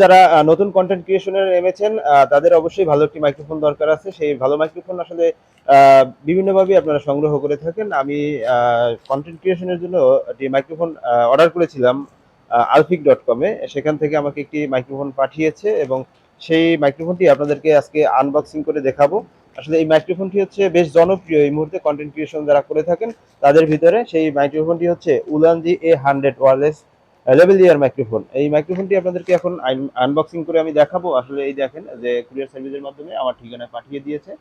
যারা নতুন কন্টেন্ট ক্রিয়েশনের নেমেছেন তাদের অবশ্যই ভালো একটি মাইক্রোফোন দরকার আছে। সেই ভালো মাইক্রোফোন আসলে বিভিন্নভাবে আপনারা সংগ্রহ করে থাকেন। আমি কন্টেন্ট ক্রিয়েশনের জন্য একটি মাইক্রোফোন অর্ডার করেছিলাম আলফিক ডট কমে সেখান থেকে আমাকে একটি মাইক্রোফোন পাঠিয়েছে এবং সেই মাইক্রোফোনটি আপনাদেরকে আজকে আনবক্সিং করে দেখাবো। আসলে এই মাইক্রোফোনটি হচ্ছে বেশ জনপ্রিয় এই মুহূর্তে কন্টেন্ট ক্রিয়েশন যারা করে থাকেন, তাদের ভিতরে সেই মাইক্রোফোনটি হচ্ছে Ulanzi A hundred wireless lavalier microphone এই মাইক্রোফোনটি আপনাদেরকে এখন আনবক্সিং করে আমি দেখাবো। আসলে এই দেখেন যে কুরিয়ার সার্ভিসের মাধ্যমে আমার ঠিকানায় পাঠিয়ে দিয়েছে।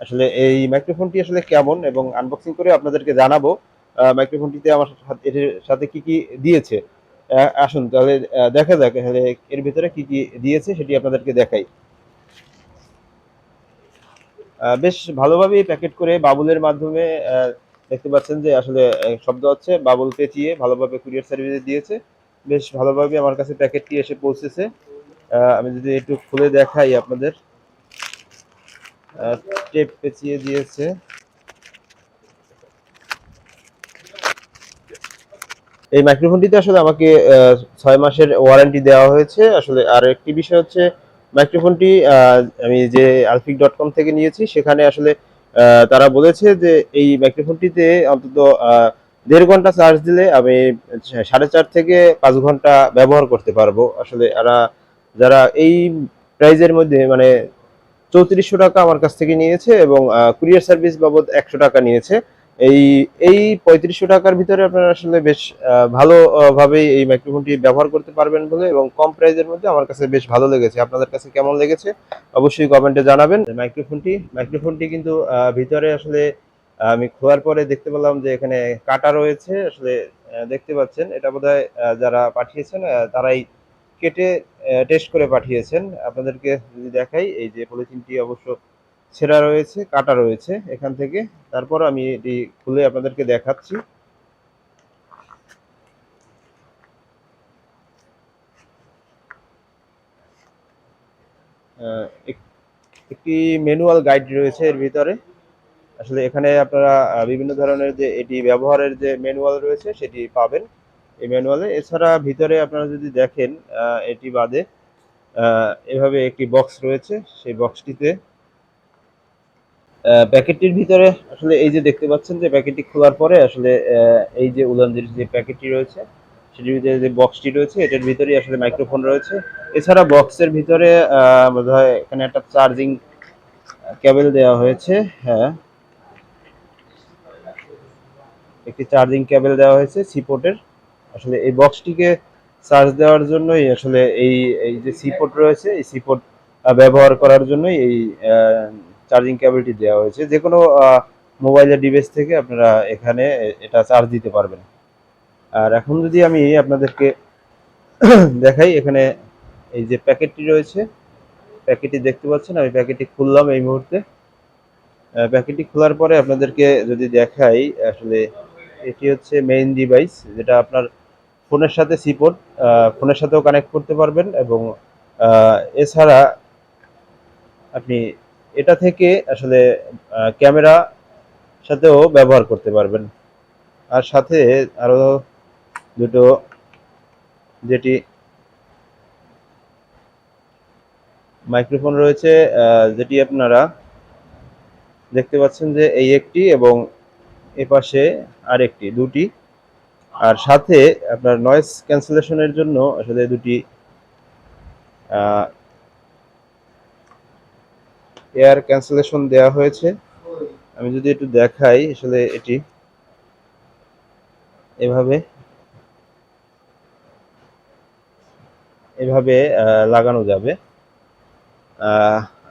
আসলে এই মাইক্রোফোনটি আসলে কেমন এবং আনবক্সিং করে আপনাদেরকে জানাব মাইক্রোফোনটিতে আমার এর সাথে কি কি দিয়েছে। আসুন তাহলে দেখা যাক তাহলে এর ভিতরে কি কি দিয়েছে সেটি আপনাদেরকে দেখাই। বেশ ভালোভাবেই প্যাকেট করে বাবুলের মাধ্যমে দেখতে পাচ্ছেন যে আসলে শব্দ হচ্ছে, বাবুল পেঁচিয়ে ভালোভাবে কুরিয়ার সার্ভিসে দিয়েছে। বেশ ভালোভাবে আমার কাছে প্যাকেটটি এসে পৌঁছেছে। আমি যদি একটু খুলে দেখাই আপনাদের। টেপ পেঁচিয়ে দিয়েছে। এই মাইক্রোফোনটিতে আসলে আমাকে ছয় মাসের ওয়ারেন্টি দেওয়া হয়েছে। আসলে আর একটি বিষয় হচ্ছে, মাইক্রোফোনটি আমি যে আলফিক ডট কম থেকে নিয়েছি, সেখানে আসলে তারা বলেছে যে এই মাইক্রোফোনটিতে অন্তত দেড় ঘণ্টা চার্জ দিলে আমি সাড়ে চার থেকে পাঁচ ঘণ্টা ব্যবহার করতে পারব। আসলে এরা যারা এই প্রাইজের মধ্যে মানে চৌত্রিশশো টাকা আমার কাছ থেকে নিয়েছে এবং কুরিয়ার সার্ভিস বাবদ একশো টাকা নিয়েছে। এই এই পঁয়ত্রিশশো টাকার ভিতরে আপনারা আসলে বেশ আহ, ভালো আহ, এই মাইক্রোফোনটি ব্যবহার করতে পারবেন বলে এবং কম প্রাইজের মধ্যে আমার কাছে বেশ ভালো লেগেছে। আপনাদের কাছে কেমন লেগেছে? অবশ্যই কমেন্টে জানাবেন। মাইক্রোফোনটি মাইক্রোফোনটি কিন্তু ভিতরে আসলে আমি খোলার পরে দেখতে পেলাম যে এখানে কাটা রয়েছে। আসলে দেখতে পাচ্ছেন এটা আহ, যারা পাঠিয়েছেন তারাই কেটে টেস্ট করে পাঠিয়েছেন। আপনাদেরকে যদি দেখাই এই যে পলিথিনটি অবশ্য ছেঁড়া রয়েছে কাটা রয়েছে এখান থেকে। তারপর আমি এটি খুলে আপনাদেরকে দেখাচ্ছি। একটি ম্যানুয়াল গাইড রয়েছে এর ভিতরে। আসলে এখানে আপনারা বিভিন্ন ধরনের যে এটি ব্যবহারের যে ম্যানুয়াল রয়েছে সেটি পাবেন এই ম্যানুয়ালে। এছাড়া ভিতরে আপনারা যদি দেখেন এটি বাদে এভাবে একটি বক্স রয়েছে। সেই বক্সটিতে প্যাকেটটির ভিতরে আসলে এই যে দেখতে পাচ্ছেন যে প্যাকেটটি খোলার পরে আসলে এই যে উলানজির যে প্যাকেটটি রয়েছে, সেটির ভিতরে যে বক্সটি রয়েছে, এটার ভিতরেই আসলে মাইক্রোফোন রয়েছে। এছাড়া বক্সের ভিতরে বোধহয় এখানে একটা চার্জিং কেবল দেওয়া হয়েছে। হ্যাঁ। একটি চার্জিং কেবল দেওয়া হয়েছে সিপোর্টের আসলে এই বক্সটিকে চার্জ দেওয়ার জন্যই আসলে এই এই যে সিপোর্ট রয়েছে, এই সিপোর্ট ব্যবহার করার জন্যই এই চার্জিং কেবলটি দেওয়া হয়েছে। যে কোনো মোবাইলের ডিভাইস থেকে আপনারা এখানে এটা চার্জ দিতে পারবেন। আর এখন যদি আমি আপনাদেরকে দেখাই, এখানে এই যে প্যাকেটটি রয়েছে প্যাকেটটি দেখতে পাচ্ছেন? আমি প্যাকেটটি খুললাম এই মুহূর্তে। প্যাকেটটি খোলার পরে আপনাদেরকে যদি দেখাই, আসলে এটি হচ্ছে মেইন ডিভাইস যেটা আপনার ফোনের সাথে সিপোর্ট ফোনের সাথেও কানেক্ট করতে পারবেন এবং এছাড়া আপনি এটা থেকে আসলে ক্যামেরা সাথেও ব্যবহার করতে পারবেন। আর সাথে আরও দুটো, যেটি মাইক্রোফোন রয়েছে যেটি আপনারা দেখতে পাচ্ছেন যে এই একটি এবং এ পাশে আরেকটি, দুটি। আর সাথে আপনার নয়েজ ক্যান্সেলেশনের জন্য আসলে দুটি এয়ার ক্যান্সেলেশন দেওয়া হয়েছে। আমি যদি একটু দেখাই, আসলে এটি এভাবে এভাবে লাগানো যাবে।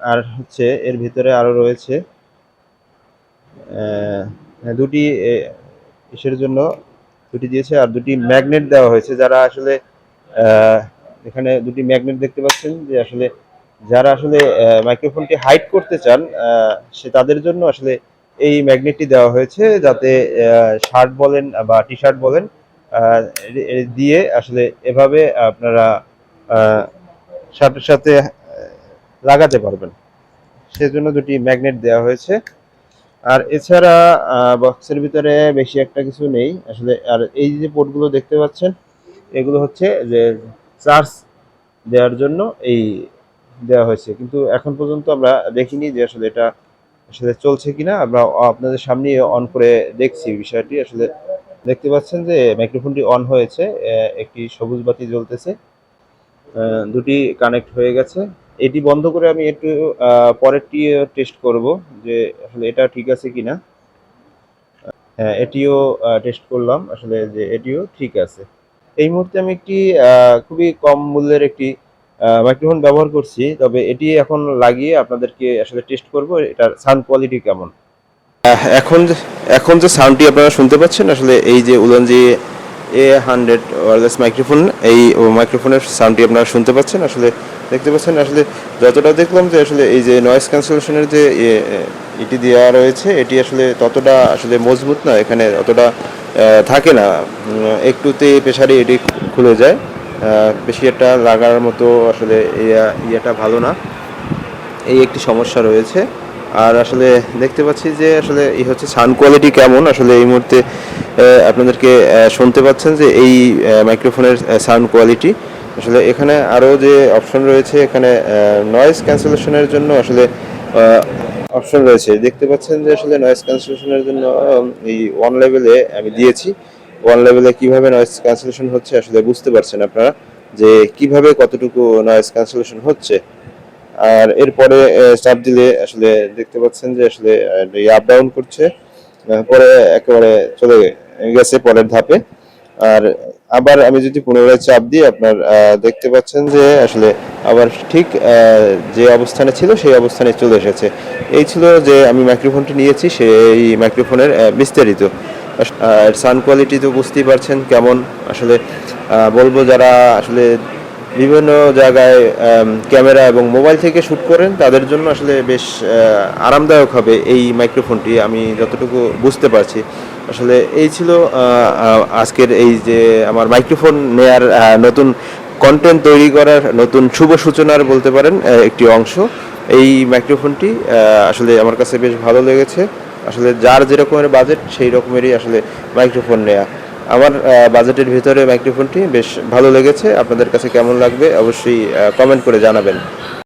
আর হচ্ছে এর ভিতরে আরও রয়েছে দুটি এ, ইসের জন্য দুটি দিয়েছে আর দুটি ম্যাগনেট দেওয়া হয়েছে যারা আসলে এখানে দুটি ম্যাগনেট দেখতে পাচ্ছেন যে আসলে যারা আসলে মাইক্রোফোনটি হাইড করতে চান সে তাদের জন্য আসলে এই ম্যাগনেটটি দেওয়া হয়েছে যাতে শার্ট বলেন বা টি শার্ট বলেন দিয়ে আসলে এভাবে আপনারা শার্টের সাথে লাগাতে পারবেন। সেজন্য দুটি ম্যাগনেট দেওয়া হয়েছে। আর এছাড়া বক্সের ভিতরে বেশি একটা কিছু নেই। আসলে, আর এই যে পোর্টগুলো দেখতে পাচ্ছেন, এগুলো হচ্ছে যে চার্জ দেওয়ার জন্য এই দেওয়া হয়েছে। কিন্তু এখন পর্যন্ত আমরা দেখিনি যে আসলে এটা আসলে চলছে কিনা। আমরা আপনাদের সামনে অন করে দেখছি বিষয়টি। আসলে দেখতে পাচ্ছেন যে মাইক্রোফোনটি অন হয়েছে একটি সবুজ বাতি জ্বলতেছে দুটি কানেক্ট হয়ে গেছে। এটি বন্ধ করে আমি একটু পরেরটি টেস্ট করব যে আসলে এটা ঠিক আছে কিনা। হ্যাঁ এটিও টেস্ট করলাম আসলে যে এটিও ঠিক আছে। এই মুহূর্তে আমি একটি খুবই কম মূল্যের একটি মাইক্রোফোন ব্যবহার করছি, তবে এটি এখন লাগিয়ে আপনাদেরকে আসলে টেস্ট করব এটার সাউন্ড কোয়ালিটি কেমন। এখন এখন যে সাউন্ডটি আপনারা শুনতে পাচ্ছেন, আসলে এই যে Ulanzi A hundred wireless microphone এই মাইক্রোফোনের সাউন্ডটি আপনারা শুনতে পাচ্ছেন। আসলে দেখতে পাচ্ছেন, আসলে যতটা দেখলাম যে আসলে এই যে নয়েজ ক্যান্সেলেশনের যে এটি দেওয়া রয়েছে, এটি আসলে ততটা আসলে মজবুত না, এখানে অতটা থাকে না। একটুতে প্রেশারে এটি খুলে যায়। বেশি একটা লাগার মতো আসলে ইয়া- ইয়েটা ভালো না। এই একটি সমস্যা রয়েছে। আর আসলে দেখতে পাচ্ছি যে, আসলে এই হচ্ছে সাউন্ড কোয়ালিটি কেমন? আসলে এই মুহূর্তে আপনাদেরকে শুনতে পাচ্ছেন যে এই মাইক্রোফোনের সাউন্ড কোয়ালিটি আসলে এখানে আরও যে অপশন রয়েছে, এখানে নয়েজ ক্যান্সেলেশনের জন্য আসলে অপশন রয়েছে। দেখতে পাচ্ছেন যে আসলে নয়েজ ক্যান্সেলেশনের জন্য এই ওয়ান লেভেলে আমি দিয়েছি। ওয়ান লেভেলে কীভাবে নয়েজ ক্যান্সেলেশন হচ্ছে আসলে বুঝতে পারছেন আপনারা, যে কীভাবে কতটুকু নয়েজ ক্যান্সেলেশন হচ্ছে। আর এরপরে চাপ দিলে আসলে দেখতে পাচ্ছেন যে আসলে আপ ডাউন করছে পরে একেবারে চলে গেছে পরের ধাপে। আর আবার আমি যদি পুনরায় চাপ দিই, আপনার দেখতে পাচ্ছেন যে আসলে আবার ঠিক যে অবস্থানে ছিল, সেই অবস্থানে চলে এসেছে। এই ছিল যে আমি মাইক্রোফোনটি নিয়েছি, সেই মাইক্রোফোনের বিস্তারিত। সাউন্ড কোয়ালিটি তো বুঝতেই পারছেন কেমন। আসলে বলব যারা আসলে বিভিন্ন জায়গায় ক্যামেরা এবং মোবাইল থেকে শ্যুট করেন, তাদের জন্য আসলে বেশ আরামদায়ক হবে এই মাইক্রোফোনটি। আমি যতটুকু বুঝতে পারছি, আসলে এই ছিল আজকের এই যে আমার মাইক্রোফোন নেয়ার নতুন কন্টেন্ট তৈরি করার নতুন শুভ সূচনার বলতে পারেন একটি অংশ। এই মাইক্রোফোনটি আসলে আমার কাছে বেশ ভালো লেগেছে। আসলে যার যেরকমের বাজেট সেই রকমেরই আসলে মাইক্রোফোন নেয়া। আমার বাজেটের ভিতরে মাইক্রোফোনটি বেশ ভালো লেগেছে। আপনাদের কাছে কেমন লাগবে অবশ্যই কমেন্ট করে জানাবেন।